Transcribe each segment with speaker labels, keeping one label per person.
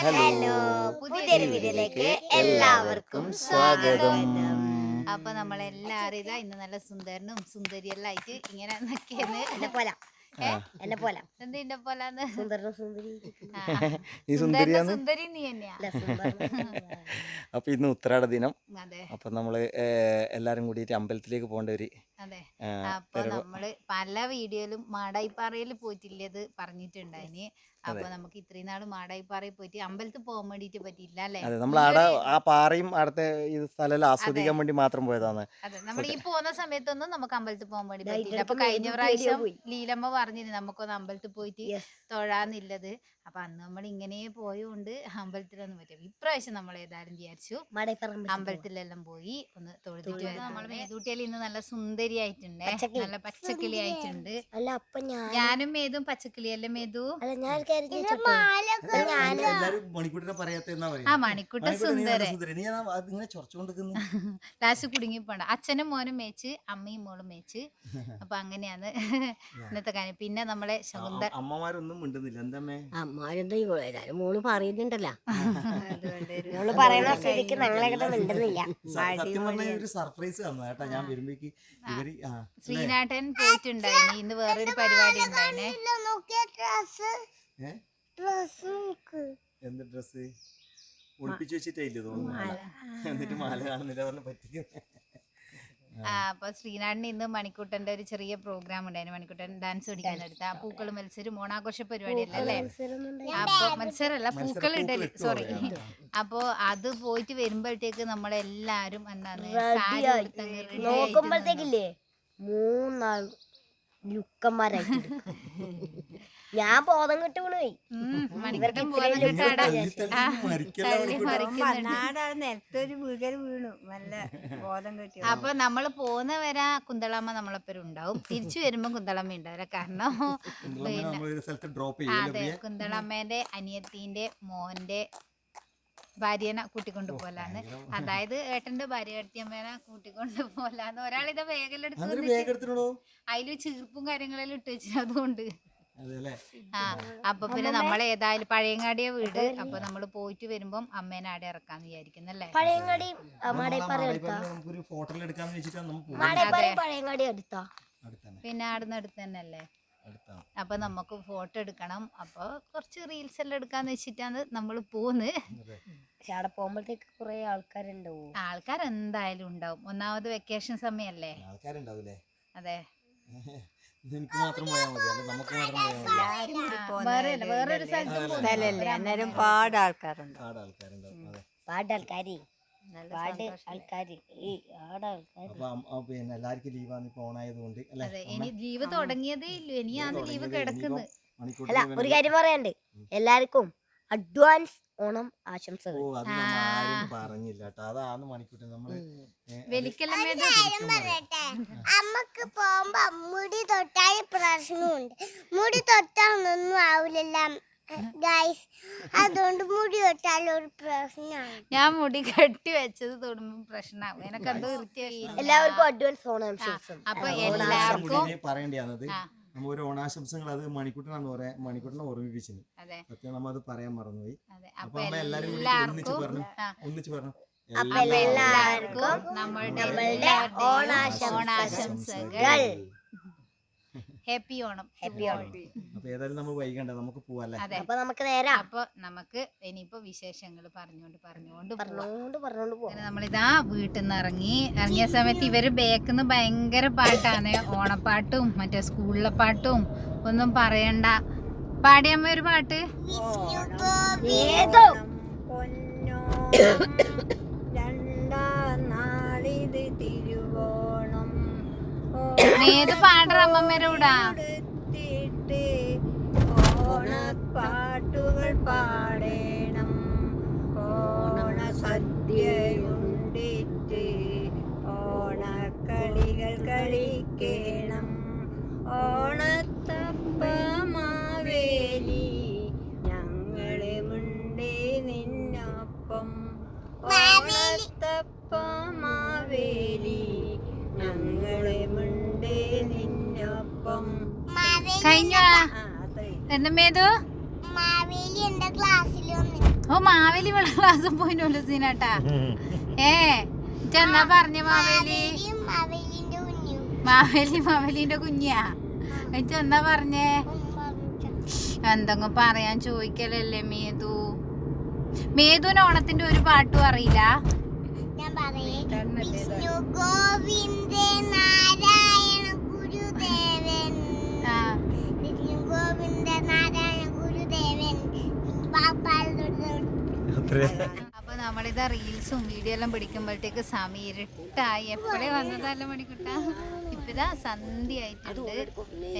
Speaker 1: Hello. പുതിയൊരു വീഡിയോയിലേക്ക് എല്ലാവർക്കും സ്വാഗതം.
Speaker 2: അപ്പൊ നമ്മളെല്ലാരും ഇതാ ഇന്ന് നല്ല സുന്ദരനും സുന്ദരിയെല്ലാം ആയിട്ട് ഇങ്ങനെ നിൽക്കുന്നത്
Speaker 1: എന്നെ പോല. എന്നെ പോല.
Speaker 2: എന്ത് ഇന്റെ പോലാന്ന്?
Speaker 1: സുന്ദരി.
Speaker 2: ആ,
Speaker 3: സുന്ദരിയാണ്
Speaker 2: സുന്ദരി നീ തന്നെയാ.
Speaker 3: അപ്പൊ ഇന്ന് ഉത്രാട ദിനം.
Speaker 2: അതെ.
Speaker 3: അപ്പൊ നമ്മൾ എല്ലാരും കൂടിയിട്ട് അമ്പലത്തിലേക്ക് പോകേണ്ട ഒരു
Speaker 2: അതെ. അപ്പൊ നമ്മൾ പല വീഡിയോയിലും മാടായിപ്പാറയിൽ പോയിട്ടില്ലത് പറഞ്ഞിട്ടുണ്ടായിന്. അപ്പൊ നമുക്ക് ഇത്രയും നാൾ മാടായിപ്പാറയിൽ പോയിട്ട് അമ്പലത്തിൽ പോകാൻ വേണ്ടിട്ട് പറ്റിയില്ല അല്ലേ?
Speaker 3: അതെ നമ്മൾ ആടെ ആ പാറയും അവിടുത്തെ ഈ സ്ഥലം ആസ്വദിക്കാൻ വേണ്ടി മാത്രം പോയതാണ്.
Speaker 2: അതെ നമ്മൾ ഈ പോകുന്ന സമയത്തൊന്നും നമുക്ക് അമ്പലത്തിൽ പോകാൻ വേണ്ടി
Speaker 1: പറ്റിയില്ല.
Speaker 2: പറ്റില്ല അപ്പൊ കഴിഞ്ഞ പ്രാവശ്യം ലീലമ്മ പറഞ്ഞിരുന്നു നമുക്കൊന്ന് അമ്പലത്തിൽ പോയിട്ട്. തൊഴാന്നില്ലത്. അപ്പൊ അന്ന് നമ്മൾ ഇങ്ങനെ പോയോണ്ട് അമ്പലത്തിലൊന്നും പറ്റും ഇപ്രാവശ്യം നമ്മൾ ഏതായാലും വിചാരിച്ചു അമ്പലത്തിലെല്ലാം പോയി ഒന്ന് തൊഴുതിട്ട് നമ്മൾ മേതൂട്ടിയിൽ ഇന്ന് നല്ല സുന്ദരി ആയിട്ടുണ്ട് നല്ല പച്ചക്കിളി ആയിട്ടുണ്ട്
Speaker 1: അല്ല അപ്പൊ ഞാൻ
Speaker 2: ഞാനും മേതും പച്ചക്കിളി അല്ലേ മേതു ആ മണിക്കുട്ട സുന്ദരൻ. ലാസ്റ്റ് കുടുങ്ങി പോണ്ട അച്ഛനും മോനും മേച്ച് അമ്മയും മോളും മേച്ച്. അപ്പൊ അങ്ങനെയാണ് ഇന്നത്തെ കാര്യം. പിന്നെ നമ്മളെ ശകുന്ത
Speaker 3: അമ്മമാരൊന്നും മിണ്ടുന്നില്ല. എന്തമ്മേ
Speaker 1: അമ്മാരെന്താ എല്ലാരും മോൾ പറയുന്നുണ്ടല്ലോ. സ്ഥിതിക്ക് ഞങ്ങളെ മിണ്ടുന്നില്ല.
Speaker 3: സത്യം പറഞ്ഞാൽ ഒരു സർപ്രൈസ് തന്നു കേട്ടാ. ഞാൻ വരുമ്പോഴേക്ക് ഇവർ ആ
Speaker 2: ശ്രീനാഥൻ പോയിട്ടുണ്ടായിന് ഇന്ന് വേറൊരു പരിപാടി ഉണ്ടായിനെ
Speaker 3: ഏ? എന്ത് ഡ്രസ് ഒളിപ്പിച്ചു തോന്നുന്നു? എന്നിട്ട് മാല കാണുന്നില്ല പറഞ്ഞു പറ്റിക്കുന്നു.
Speaker 2: അപ്പൊ ശ്രീനാടിന് ഇന്ന് മണിക്കുട്ടന്റെ ഒരു ചെറിയ പ്രോഗ്രാം ഉണ്ടായിരുന്നു. മണിക്കുട്ടൻ ഡാൻസ് പഠിക്കാനെടുത്ത ആ പൂക്കൾ മത്സരം ഓണാഘോഷ പരിപാടി അല്ലേ? അപ്പൊ മത്സരമല്ല പൂക്കൾ ഇടൽ. സോറി അപ്പൊ അത് പോയിട്ട് വരുമ്പോഴത്തേക്ക് നമ്മളെല്ലാരും എന്താണ് സാരി
Speaker 1: നോക്കുമ്പോഴത്തേക്കില്ലേ? മൂന്നാൾ ഞാൻ ബോധം
Speaker 4: നിലത്തൊരു വീകൽ വീണു. നല്ല കിട്ടി
Speaker 2: അപ്പൊ നമ്മൾ പോകുന്ന വരെ കുന്തളമ്മ നമ്മളെപ്പോഴും ഉണ്ടാവും. തിരിച്ചു വരുമ്പോ കുന്തളമ്മ ഉണ്ടാവില്ല കാരണം പിന്നെ അതെ. കുന്തളമ്മേന്റെ അനിയത്തിന്റെ മോന്റെ ഭാര്യനെ കൂട്ടിക്കൊണ്ട് പോലാന്ന്. അതായത് ഏട്ടന്റെ ഭാര്യ ഏട്ടത്തിയമ്മേനെ കൂട്ടിക്കൊണ്ട് പോലാന്ന്. ഒരാൾ വേഗലെടുത്ത്
Speaker 3: അതൊരു
Speaker 2: വന്നിട്ട്
Speaker 3: വേഗം എടുത്തിടോ
Speaker 2: അതിൽ ചീർപ്പും കാര്യങ്ങളെല്ലാം ഇട്ട് വെച്ചു അതുകൊണ്ട്. ആ അപ്പൊ പിന്നെ നമ്മൾ ഏതായാലും പഴയങ്ങാടിയ വീട്. അപ്പൊ നമ്മൾ പോയിട്ട് വരുമ്പം അമ്മേനെ ആടെ ഇറക്കാന്ന് വിചാരിക്കുന്നല്ലേ
Speaker 1: പഴയങ്ങാടി
Speaker 2: പിന്നെ ആടുന്ന് അടുത്ത് തന്നെയല്ലേ അപ്പൊ നമുക്ക് ഫോട്ടോ എടുക്കണം. അപ്പൊ കുറച്ച് റീൽസ് എല്ലാം എടുക്കാന്ന് വെച്ചിട്ടാണ് നമ്മൾ പോന്ന്.
Speaker 1: പക്ഷെ അവിടെ പോകുമ്പോഴത്തേക്ക് കുറെ ആൾക്കാരുണ്ടാവും.
Speaker 2: ആൾക്കാർ എന്തായാലും ഉണ്ടാവും. ഒന്നാമത് വെക്കേഷൻ സമയല്ലേ?
Speaker 3: ആൾക്കാരുണ്ടാവൂലേ?
Speaker 2: അതെ.
Speaker 3: എനിക്ക് മാത്രം പോയാൽ മതി. അല്ല നമുക്ക് മാത്രം പോയാൽ
Speaker 2: വേറെ പോകുന്നു.
Speaker 4: സ്ഥലല്ലേ അന്നേരം പാട് ആൾക്കാരുണ്ട്
Speaker 3: ആടെ ആൾക്കാരുണ്ടാവും അതെ
Speaker 1: പാട് ആൾക്കാര് പാട് ആൾക്കാര് ഈ ആടെ ആൾക്കാര്
Speaker 3: അപ്പൊ അം- അപ്പൊ പിന്നെ എല്ലാവർക്കും ലീവാണ് ഇപ്പൊ ഓണായത് കൊണ്ട് അല്ലെ?
Speaker 2: അതെ ഇനി ലീവ് തുടങ്ങിയതേ ഇല്ലു. ഇനിയാണ് ലീവ് കിടക്കുന്നത്.
Speaker 1: അല്ല ഒരു കാര്യം പറയാണ്ട് എല്ലാവർക്കും അഡ്വാൻസ് ഓണം
Speaker 3: ഓ
Speaker 1: ആശംസകൾ
Speaker 3: അത് നമ്മൾ ആരും പറഞ്ഞില്ല കേട്ടോ. അതാണ് മണിക്കൂട്ടി നമ്മൾ ഏ, അത്
Speaker 2: വെലിക്കെല്ലാം
Speaker 3: ശരിക്കും പറയാം.
Speaker 5: അമ്മയ്ക്ക് പോകുമ്പോ മുടി തൊട്ടാൽ പ്രശ്നമുണ്ട്. മുടി തൊട്ടാൽ ഒന്നും ആവില്ലല്ല ഗൈസ് അതുകൊണ്ട് മുടി തൊട്ടാൽ ഒരു പ്രശ്നമാണ്.
Speaker 2: ഞാൻ മുടി കെട്ടി വെച്ചത് തൊടുമ്പോ പ്രശ്നമാകും എനക്കെന്തോ വൃത്തിയായി
Speaker 1: എല്ലാവർക്കും അഡ്വാൻസ് ഓണം ആശംസകൾ
Speaker 2: അപ്പൊ എല്ലാവർക്കും പറയേണ്ടത്.
Speaker 3: നമ്മ ഒരു ഓണാശംസകൾ അത് മണിക്കൂട്ടനാണ് പറയാ മണിക്കുട്ടനെ ഓർമ്മിപ്പിച്ചത്
Speaker 2: അതെ.
Speaker 3: സത്യം നമ്മ അത് പറയാൻ മറന്നുപോയി.
Speaker 2: അതെ.
Speaker 3: അപ്പൊ അമ്മ എല്ലാരും കൂടി ഒന്നിച്ച് പറഞ്ഞു ഒന്നിച്ച് പറഞ്ഞു. എല്ലാവർക്കും
Speaker 2: നമ്മളുടെ.
Speaker 1: ഓണാശംസകൾ.
Speaker 2: ഹാപ്പി ഓണം.
Speaker 1: ഹാപ്പി ഓണം.
Speaker 3: അപ്പൊ ഏതായാലും നമ്മൾ വൈകണ്ട നമുക്ക് പോവാല്ലേ?
Speaker 2: അതെ.
Speaker 1: അപ്പൊ നമുക്ക് നേരാ.
Speaker 2: അപ്പൊ നമുക്ക് ഇനിയിപ്പോ വിശേഷങ്ങൾ പറഞ്ഞുകൊണ്ട് പറഞ്ഞുകൊണ്ട് പോവാം.
Speaker 1: പറഞ്ഞോണ്ട് പറഞ്ഞോണ്ട് പോവാം.
Speaker 2: നമ്മളിതാ വീട്ടിൽ നിന്ന് ഇറങ്ങി ഇറങ്ങിയ സമയത്ത് ഇവർ ബേക്കിന്ന് ഭയങ്കര പാട്ടാണ്. ഓണപ്പാട്ടും മറ്റേ സ്കൂളിലെ പാട്ടും ഒന്നും പറയണ്ട. പാടിയമ്മ ഒരു പാട്ട്.
Speaker 1: ഏതോ
Speaker 4: പൊന്നോണം രണ്ടാം നാളിത് തിരുവോണം
Speaker 2: ഏത് പാടറ അമ്മമ്മേരെ കൂടാ.
Speaker 4: ഓണത്തപ്പമാവേലി ഞങ്ങളെ മുണ്ടേ നിന്നൊപ്പം.
Speaker 2: കഴിഞ്ഞ?
Speaker 4: ആ അത്രയും.
Speaker 5: മാവേലി എന്റെ ക്ലാസ്സിൽ വന്നു?
Speaker 2: ഓ മാവേലി വെള്ള ക്ലാസ് പോയിനല്ലോ സീനാട്ടാ ഏ ചെന്നാ പറഞ്ഞ മാവേലി? മാവേലി മാവേലിന്റെ കുഞ്ഞാ ചെന്നാ പറഞ്ഞേ?
Speaker 5: പറഞ്ഞു.
Speaker 2: എന്തെങ്കിലും പറയാൻ ചോദിക്കലല്ലേ മേതു? മേതുവിന് ഓണത്തിന്റെ ഒരു പാട്ടും അറിയില്ല.
Speaker 5: ഞാൻ പറയേ വിഷ്ണു ഗോവിന്ദ നാരായണ ഗുരുദേവൻ.
Speaker 2: ആ.
Speaker 5: വിഷ്ണു ഗോവിന്ദ നാരായണ ഗുരുദേവൻ.
Speaker 2: അപ്പൊ നമ്മളിതാ റീൽസും വീഡിയോ എല്ലാം പിടിക്കുമ്പോഴത്തേക്ക് സമയം ഇരുട്ടായി. എപ്പോഴേ വന്നതല്ല മണിക്കുട്ട? ഇപ്പിതാ സന്ധി ആയിട്ടുണ്ട്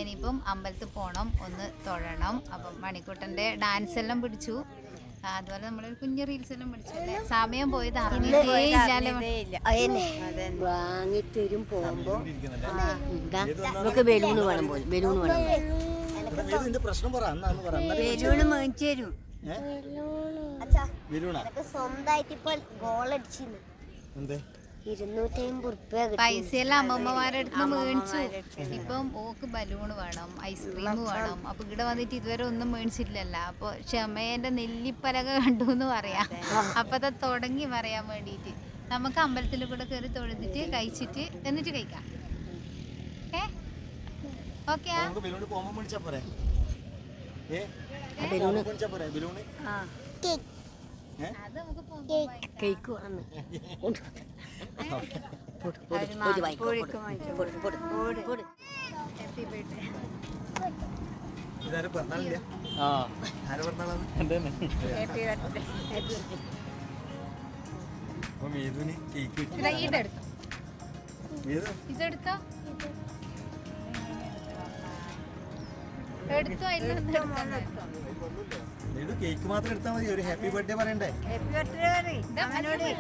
Speaker 2: ഇനിയിപ്പം അമ്പലത്തിൽ പോണം ഒന്ന് തൊഴണം. അപ്പം മണിക്കുട്ടന്റെ ഡാൻസ് എല്ലാം പിടിച്ചു. അതുപോലെ നമ്മളൊരു കുഞ്ഞു റീൽസ് എല്ലാം പിടിച്ചല്ലേ സമയം പോയത്.
Speaker 1: വാങ്ങിത്തരും പോകുമ്പോ. നമുക്ക് ബലൂണ് വേണം പോലും. ബലൂണ് വേണം
Speaker 3: പ്രശ്നം പറ.
Speaker 4: ബലൂണ് മേടിച്ചു തരും.
Speaker 1: സ്വന്തമായിട്ട് ഇപ്പൊ ഗോൾ റുപ്യ
Speaker 2: പൈസയെല്ലാം അമ്മമ്മമാരുടെ അടുത്ത് മേടിച്ചു. ഇപ്പം ഓക്ക് ബലൂൺ വേണം ഐസ്ക്രീം വേണം. അപ്പൊ ഇവിടെ വന്നിട്ട് ഇതുവരെ ഒന്നും മേടിച്ചിട്ടില്ലല്ല. അപ്പൊ ക്ഷമേന്റെ നെല്ലിപ്പലക കണ്ടു എന്ന് പറയാം. അപ്പൊ അത് തുടങ്ങി പറയാൻ വേണ്ടിയിട്ട്. നമുക്ക് അമ്പലത്തിൽ കൂടെ കയറി തൊഴുതിട്ട് കഴിച്ചിട്ട് എന്നിട്ട് കഴിക്കാം. ഏ? ഓക്കെ അത് നമുക്ക്
Speaker 1: കേക്ക്.
Speaker 2: ഇതെടുത്തോ
Speaker 3: കേക്ക് മാത്രം എടുത്താൽ മതി ഒരു ഹാപ്പി ബർത്ത്ഡേ പറയണ്ടേ
Speaker 4: ഹാപ്പി ബർത്ത്ഡേ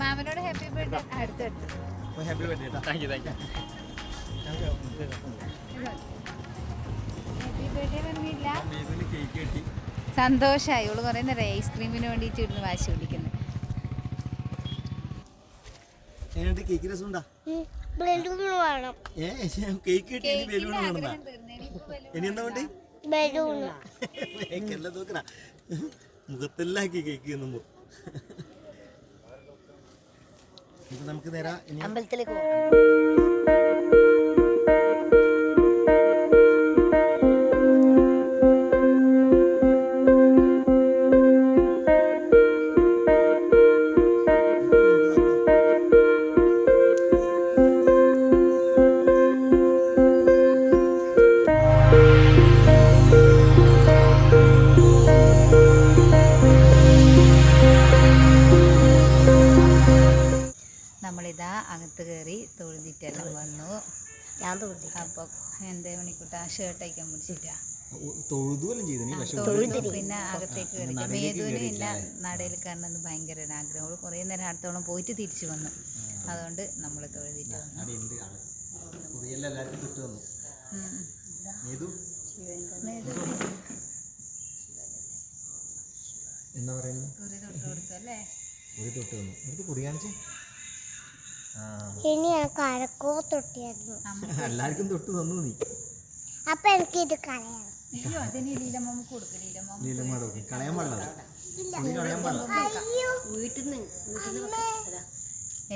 Speaker 2: മാമനോട് ഹാപ്പി ബർത്ത്ഡേ അടുത്തടുത്ത്
Speaker 3: happy birthday thank you thank you
Speaker 2: happy birthday പറഞ്ഞില്ല
Speaker 3: മേതുവിന് കേക്ക് കിട്ടി.
Speaker 2: സന്തോഷമായി ഇവൾ കുറേ നേരം ഐസ്ക്രീമിന് വേണ്ടിയിട്ട് ഇരുന്ന് വാശി പിടിക്കുന്നു.
Speaker 3: എന്നിട്ട് കേക്ക്
Speaker 5: ബലൂൺ വേണം.
Speaker 3: ഏ കേക്ക് കിട്ടി ഇനി ബലൂൺ വേണമെന്നാ ഇനി എന്താ വേണ്ടി?
Speaker 5: ബലൂൺ
Speaker 3: കേക്കെല്ലാം നോക്കണ മുഖത്തെല്ലാം കേക്ക് തിന്നുമ്പോ നമുക്ക് നേരാ
Speaker 1: അമ്പലത്തിലേക്ക് പോകാം.
Speaker 2: നമ്മളിതാ അകത്ത് കയറി തൊഴുതിട്ടെല്ലാം വന്നു.
Speaker 1: ഞാൻ തൊഴുതി
Speaker 2: അപ്പോൾ എന്തേ മണിക്കൂട്ട? ഷർട്ട് അയക്കാൻ പിടിച്ചിട്ടാ പിന്നെ അകത്തേക്ക് കയറി. മേതുവിന് ഇല്ല. നടയിൽ കയറണമെന്ന് ഭയങ്കര ഒരു ആഗ്രഹം. കുറേ നേരം അടുത്തോളം പോയിട്ട് തിരിച്ചു വന്നു. അതുകൊണ്ട് നമ്മൾ തൊഴുതിട്ട് വന്നു.
Speaker 3: എന്താ പറയുന്നത്?
Speaker 2: കുറി തൊട്ട് കൊടുത്തു അല്ലേ?
Speaker 3: കുറി തൊട്ട് വന്നു എടുത്ത് കുറി കാണിച്ചേ. ആ
Speaker 5: ഇനി എനിക്ക് അരക്കോ തൊട്ടിയായിരുന്നു.
Speaker 3: എല്ലാവർക്കും തൊട്ട് തന്നു നീ.
Speaker 5: അപ്പൊ എനിക്ക് ഇത് കളയണം.
Speaker 2: അയ്യോ അതിന് ലീലമ്മ കൊടുക്കും ലീലമ്മ
Speaker 3: നീലമാടോ കളയാൻ പാടില്ല കുറി കളയാൻ പാടില്ല.
Speaker 1: വീട്ടിൽ നിന്ന് വീട്ടിൽ നിന്ന്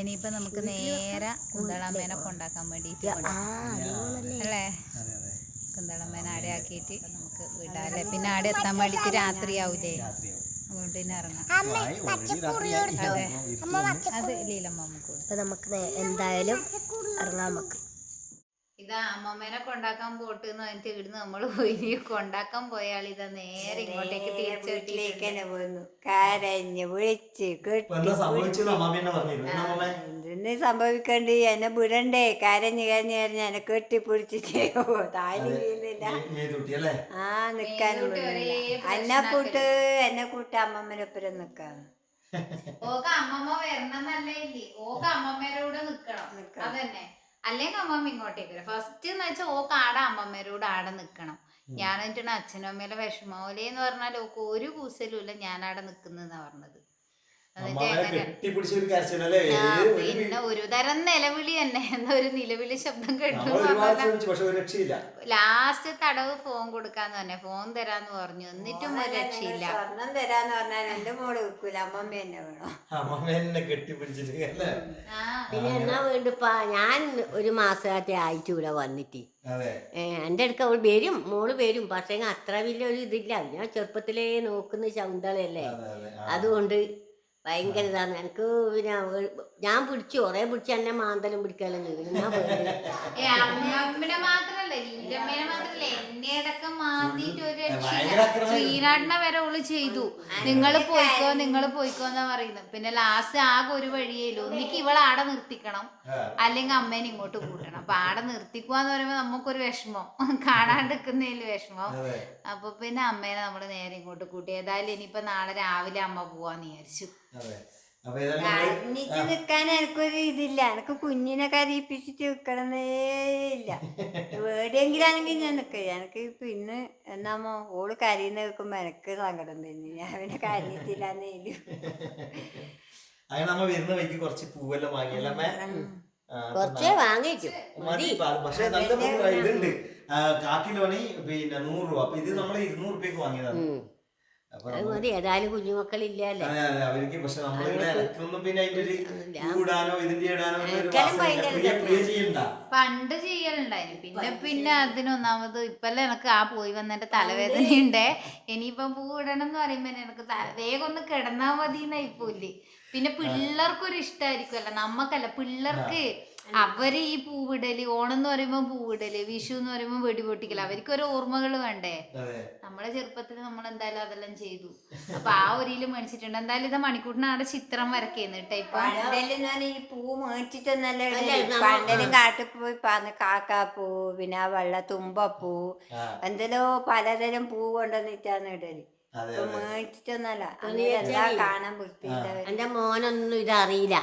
Speaker 2: ഇനിയിപ്പോ നമുക്ക് നേരെ കുന്തളമ്മേനെ കൊണ്ടാക്കാൻ
Speaker 1: വേണ്ടിട്ട്
Speaker 2: അല്ലേ? കുന്തളമ്മേനെ ആടെ ആക്കിയിട്ട് നമുക്ക് വിടാല്ലേ പിന്നെ ആടെ എത്താൻ വേണ്ടിട്ട് രാത്രിയാവൂലേ?
Speaker 3: രാത്രിയാവും.
Speaker 2: അതുകൊണ്ട് തന്നെ ഇറങ്ങാം.
Speaker 3: ആയി, already രാത്രിയായി.
Speaker 2: അതെ.
Speaker 3: ഇരുട്ട്
Speaker 2: അത് ലീലമ്മ നമുക്ക് കൊടുക്കും.
Speaker 1: അപ്പൊ നമുക്ക് എന്തായാലും ഇറങ്ങാൻ
Speaker 2: ഇതാ അമ്മമ്മേനെ കൊണ്ടാക്കാൻ പോട്ട് എന്ന് പറഞ്ഞിട്ട് ഇവിടുന്ന് നമ്മൾ പോയി. കൊണ്ടാക്കാൻ പോയാൾ ഇതാ നേരെ ഇങ്ങോട്ടേക്ക്
Speaker 4: വീട്ടിലേക്കന്നെ പോന്നു. കരഞ്ഞ് വിളിച്ച്
Speaker 3: കെട്ടി എന്നെ
Speaker 4: സംഭവിക്കണ്ട് എന്നെ വിടണ്ടേ? കരഞ്ഞ് കരഞ്ഞ് കരഞ്ഞ് എന്നെ കെട്ടിപ്പിടിച്ചിട്ട് താലി വീഴുന്നില്ല
Speaker 3: അല്ലേ?
Speaker 4: ആ നിക്കാനും എന്നെ കൂട്ട് എന്നെ കൂട്ട് അമ്മമ്മനൊപ്പരം നിക്കാന്ന്
Speaker 2: ഓക്ക് അമ്മമ്മ വരണമെന്നല്ലേ ഇല്ലേ? ഓക്ക് അമ്മമ്മേരോട് നിക്കണം. അതന്നെ. അല്ലെങ്കിൽ അമ്മമ്മ ഇങ്ങോട്ടേക്ക് വരാം. ഫസ്റ്റ് എന്ന് വെച്ചാൽ ഓക്ക് ആടെ അമ്മമ്മേരോട് ആടെ നിക്കണം. ഞാൻ എന്നിട്ടാണ് അച്ഛനും അമ്മയിലെ വിഷമോലെ എന്ന് പറഞ്ഞാൽ ഓക്ക് ഒരു കൂസലും ഇല്ല ഞാൻ ആടെ നിക്കുന്നതെന്നാ പറഞ്ഞത്. പിന്നെ ഒരു തരം നിലവിളി തന്നെ. ഒരു നിലവിളി ശബ്ദം കേട്ടു ലാസ്റ്റ് തടവ് ഫോൺ കൊടുക്കാന്ന് തന്നെ ഫോൺ തരാന്ന് പറഞ്ഞു. എന്നിട്ടും ഒരു രക്ഷയില്ല.
Speaker 4: സ്വർണം തരാന്ന് പറഞ്ഞാൽ എന്റെ മോൾ വെക്കൂല. അമ്മമ്മ വേണം.
Speaker 3: എന്നെ അല്ലേ?
Speaker 1: പിന്നെ എന്നാ വേണ്ടപ്പാ ഞാൻ ഒരു മാസത്തെ ആയിട്ട് ഇവിടെ വന്നിട്ട്. എന്റെ അടുക്ക അവൾ വരും മോൾ വരും. പക്ഷെ അത്ര വലിയ ഒരു ഇതില്ല. ഞാൻ ചെറുപ്പത്തിലേ നോക്കുന്ന
Speaker 3: അതെ
Speaker 1: അതുകൊണ്ട് ഭയങ്കര ഇതാണ്. എനിക്ക് പിന്നെ ഞാൻ പിടിച്ചു. കുറെ പിടിച്ച് എന്നെ മാന്തലും പിടിക്കാലും ചെയ്തു. ഞാൻ
Speaker 2: ശ്രീനാടിനെ വരെ ഓൾ ചെയ്തു. നിങ്ങൾ പോയിക്കോ നിങ്ങൾ പോയിക്കോ എന്നാ പറയുന്നത്. പിന്നെ ലാസ്റ്റ് ആകെ ഒരു വഴിയേലു ഒന്നിക്ക് ഇവളെ ആടെ നിർത്തിക്കണം. അല്ലെങ്കിൽ അമ്മേനെ ഇങ്ങോട്ട് കൂട്ടണം. അപ്പൊ ആടെ നിർത്തിക്കുവാന്ന് പറയുമ്പോ നമുക്കൊരു വിഷമം. കാണാണ്ടിരിക്കുന്നതിൽ വിഷമം. അപ്പൊ പിന്നെ അമ്മേനെ നമ്മൾ നേരെ ഇങ്ങോട്ട് കൂട്ടി. ഏതായാലും ഇനിയിപ്പോ നാളെ രാവിലെ അമ്മ പോവാന്ന് വിചാരിച്ചു.
Speaker 3: അതെ.
Speaker 4: നിക്കാൻ എനിക്കൊരു ഇതില്ല. എനിക്ക് കുഞ്ഞിനെ കരയിപ്പിച്ചിട്ട് നിക്കണമെന്നേ ഇല്ല. വേടിയെങ്കിലാണെങ്കിൽ ഞാൻ നിൽക്കുക എനിക്ക് പിന്നെ എന്നാമോ ഓൾ കരയുന്ന കേൾക്കുമ്പോ എനിക്ക് സങ്കടം വരുന്നു ഞാൻ പിന്നെ കരഞ്ഞിട്ടില്ലെന്നേലും
Speaker 3: അങ്ങനെ നമ്മ വരുന്ന വഴിക്ക് കുറച്ച് പൂവെല്ലാം വാങ്ങിയല്ലേ
Speaker 1: കുറച്ചേ വാങ്ങിച്ചു
Speaker 3: പക്ഷെ നല്ല ഇതുണ്ട്. കാക്കിലോണി പിന്നെ നൂറ് രൂപ. അപ്പൊ ഇത് നമ്മൾ ഇരുന്നൂറ് രൂപയ്ക്ക് വാങ്ങിയതാണ്
Speaker 1: ഉം.
Speaker 3: അപ്പൊ
Speaker 1: അത്
Speaker 3: നമ്മ-
Speaker 1: മതി ഏതായാലും കുഞ്ഞുമക്കളില്ലല്ലേ?
Speaker 3: അതെ അതെ അവർക്ക് പക്ഷെ നമ്മളിവിടെ ഇറക്കൊന്നും പിന്നെ അതിന്റെ ഒരു. ഇതിന്റെ ഇടാനോ
Speaker 2: പണ്ട് ചെയ്യലുണ്ടായിരുന്നു. പിന്നെ പിന്നെ അതിനൊന്നാമത് ഇപ്പല്ലേ എനക്ക് ആ പോയി വന്നിട്ട് തലവേദനയുണ്ട്. ഇനിയിപ്പം പൂ ഇടണം എന്ന് പറയുമ്പോ എനക്ക് വേഗം ഒന്ന് കിടന്നാ മതി എന്നായിപ്പോയില്ലേ പിന്നെ പിള്ളേർക്കൊരു ഇഷ്ടമായിരിക്കുമല്ലോ നമ്മക്കല്ല പിള്ളേർക്ക് അവർ ഈ പൂവിടൽ ഓണം എന്ന് പറയുമ്പോ പൂവിടൽ വിഷു എന്ന് പറയുമ്പോ വെടിപൊട്ടിക്കൽ അവർക്ക് ഒരു ഓർമ്മകൾ വേണ്ടേ?
Speaker 3: അതെ.
Speaker 2: നമ്മളെ ചെറുപ്പത്തിൽ നമ്മൾ എന്തായാലും അതെല്ലാം ചെയ്തു. അപ്പൊ ആ ഒരിയിലും മേടിച്ചിട്ടുണ്ട്. എന്തായാലും ഇത് മണിക്കൂട്ടിനാടെ ചിത്രം വരക്കുന്നു കേട്ടോ ഇപ്പൊ.
Speaker 4: ഞാൻ ഈ പൂ മേടിച്ചിട്ടൊന്നല്ല. കാട്ടിൽ പോയി പറഞ്ഞ കാക്കാപ്പൂ പിന്നെ ആ വെള്ള തുമ്പപ്പൂ എന്തെല്ലോ പലതരം പൂ കൊണ്ടുവന്നിട്ടാണ്
Speaker 3: ഇടൽ.
Speaker 4: മേടിച്ചിട്ടൊന്നല്ല. കാണാൻ വൃത്തിയില്ല
Speaker 1: എന്റെ മോനൊന്നും ഇതറിയില്ല.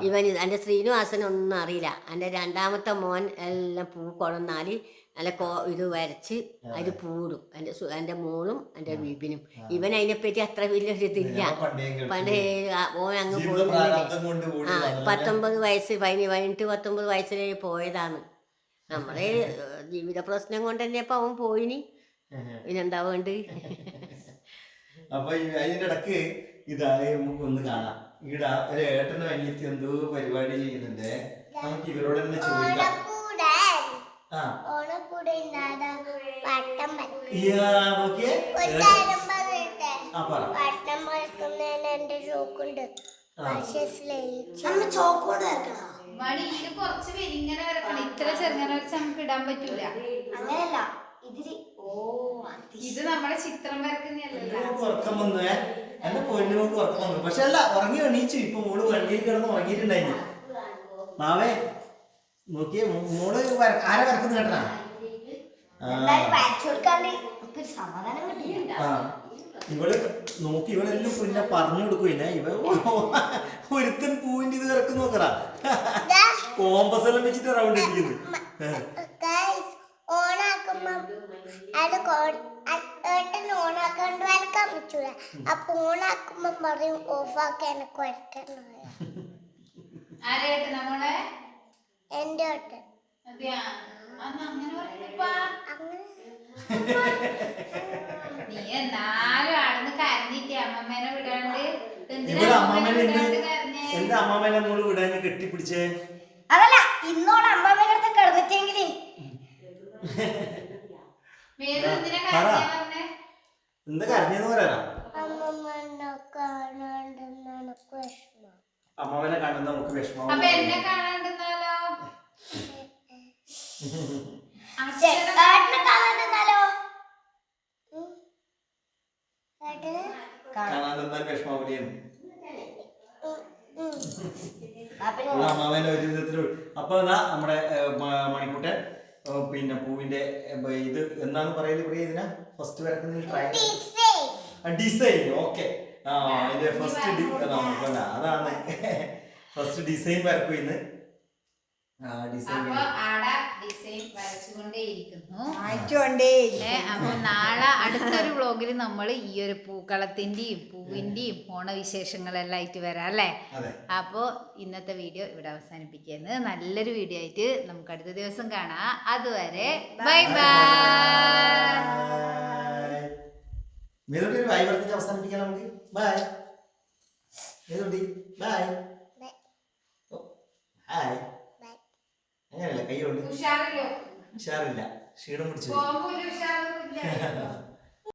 Speaker 1: ഇവൻ എന്റെ ശ്രീനിവാസനൊന്നും അറിയില്ല. എന്റെ രണ്ടാമത്തെ മോൻ എല്ലാം പൂ കൊണ്ടുവന്നാൽ നല്ല കോ ഇത് വരച്ച് അതിൽ പൂടും എന്റെ എന്റെ മോളും എന്റെ ബീബിനും. ഇവൻ അതിനെപ്പറ്റി അത്ര വലിയൊരു ഇതില്ല
Speaker 3: പണ്ടേ
Speaker 1: ഓൻ അങ്ങ് പോയി ആ? പത്തൊമ്പത് വയസ്സ് പതിന് പതിനെട്ട് പത്തൊമ്പത് വയസ്സിൽ പോയതാണ്. നമ്മളെ ജീവിത പ്രശ്നം കൊണ്ട് തന്നെ ഇപ്പം അവൻ പോയിനി. പിന്നെന്താ വേണ്ടത്?
Speaker 3: അപ്പൊ അതിന്റെ ഇടയ്ക്ക് ഇതായി നമുക്ക് ഒന്ന് കാണാം. ഇവിടെ ഒരു ഏട്ടനും അനിയത്തി എന്തോ പരിപാടി ചെയ്യുന്നുണ്ട്. നമുക്ക് ഇവരോട് തന്നെ ചോദിക്കാം. ആ.
Speaker 2: ഇത്ര ചെറുങ്ങനെ വരച്ച് നമുക്ക് ഇടാൻ പറ്റൂല.
Speaker 5: അങ്ങനെയല്ല. ഇതിൽ ഓ
Speaker 2: ഇത് നമ്മുടെ ചിത്രം വരക്കുന്നതല്ലല്ലോ
Speaker 3: എന്റെ പൊന്നുമോക്ക് ഉറക്കം വന്നു. പക്ഷെ അല്ല ഉറങ്ങി എണീച്ചു. ഇപ്പൊ മോൾ വണ്ടിയിൽ കിടന്ന് ഉറങ്ങിയിട്ടുണ്ടായിരുന്നു മാവേ നോക്കിയേ മോൾ ആരെ വരക്കുന്ന കേട്ടാ? ഇവൾ നോക്കി ഇവളെല്ലാം പിന്നെ പറഞ്ഞു കൊടുക്കും. പിന്നെ ഇവ ഒരുത്തൻ പൂവിന്റെ ഇത് കിടക്കുന്ന നോക്കറ കോമ്പസ് എല്ലാം വെച്ചിട്ട് റൗണ്ട് ഇരിക്കുന്നു
Speaker 5: ഓണാക്കുമ്പോ അത് വരക്കാൻ പറ്റൂല. അപ്പൊ ഓണാക്കുമ്പോ പറയും ഓഫ്
Speaker 2: ആക്കാൻ നമ്മളെ
Speaker 5: എന്റെ ഏട്ടൻ.
Speaker 2: അന്ന് അങ്ങനെ പറഞ്ഞപ്പാ
Speaker 5: അങ്ങനെ?
Speaker 2: നീ എന്നാലും ആടുന്ന് കരഞ്ഞിട്ട് അമ്മമ്മേനെ വിടാണ്ട്.
Speaker 3: ഇവിടെ അമ്മാമനെ എന്റെ അമ്മാമനെ മോൾ വിടാൻ കെട്ടിപ്പിടിച്ചേ?
Speaker 5: അതല്ല ഇന്നോട് അടുത്ത് കിടന്നിട്ടെങ്കിലേ.
Speaker 3: പറ. എന്താ കരഞ്ഞെന്ന് പറയാനാ? അമ്മാവനെ കാണുന്ന നമുക്ക് വിഷമം
Speaker 2: അപ്പൊ എന്നെ
Speaker 5: കാണാണ്ടെന്നാലോ?
Speaker 3: അമ്മാവനെ ഒരു വിധത്തിൽ അപ്പൊ എന്നാ നമ്മുടെ മണിക്കൂട്ടെ പിന്നെ പൂവിന്റെ ഇത് എന്താണ് പറയൽ പ്രിയ ഇതിനാ? ഫസ്റ്റ് വരക്കുന്ന ഡിസൈൻ ഓക്കെ ആ അതിന്റെ ഫസ്റ്റ് അതാണ്. ഫസ്റ്റ് ഡിസൈൻ വരക്കും ഇന്ന്.
Speaker 2: അപ്പൊ ആടെ ഡിസൈൻ വരച്ചുകൊണ്ടേയിരിക്കുന്നു.
Speaker 4: വായിച്ചോണ്ടേ
Speaker 2: ഏ, അപ്പൊ നാളെ അടുത്തൊരു വ്ളോഗിൽ നമ്മൾ ഈ ഒരു പൂക്കളത്തിന്റെയും പൂവിന്റെയും ഓണവിശേഷങ്ങളെല്ലാം ആയിട്ട് വരാം അല്ലേ? അപ്പോ ഇന്നത്തെ വീഡിയോ ഇവിടെ അവസാനിപ്പിക്കുന്നത് നല്ലൊരു വീഡിയോ ആയിട്ട് നമുക്ക് അടുത്ത ദിവസം കാണാം. അതുവരെ ബൈ ബൈ.
Speaker 3: അവസാനിപ്പിക്കാം നമുക്ക്. ബൈ. ബൈ. ബൈ. അങ്ങനെയല്ല കൈ കൊണ്ട്
Speaker 2: ഉഷാറില്ലോ.
Speaker 3: ഉഷാറില്ല. ക്ഷീണം പിടിച്ചു.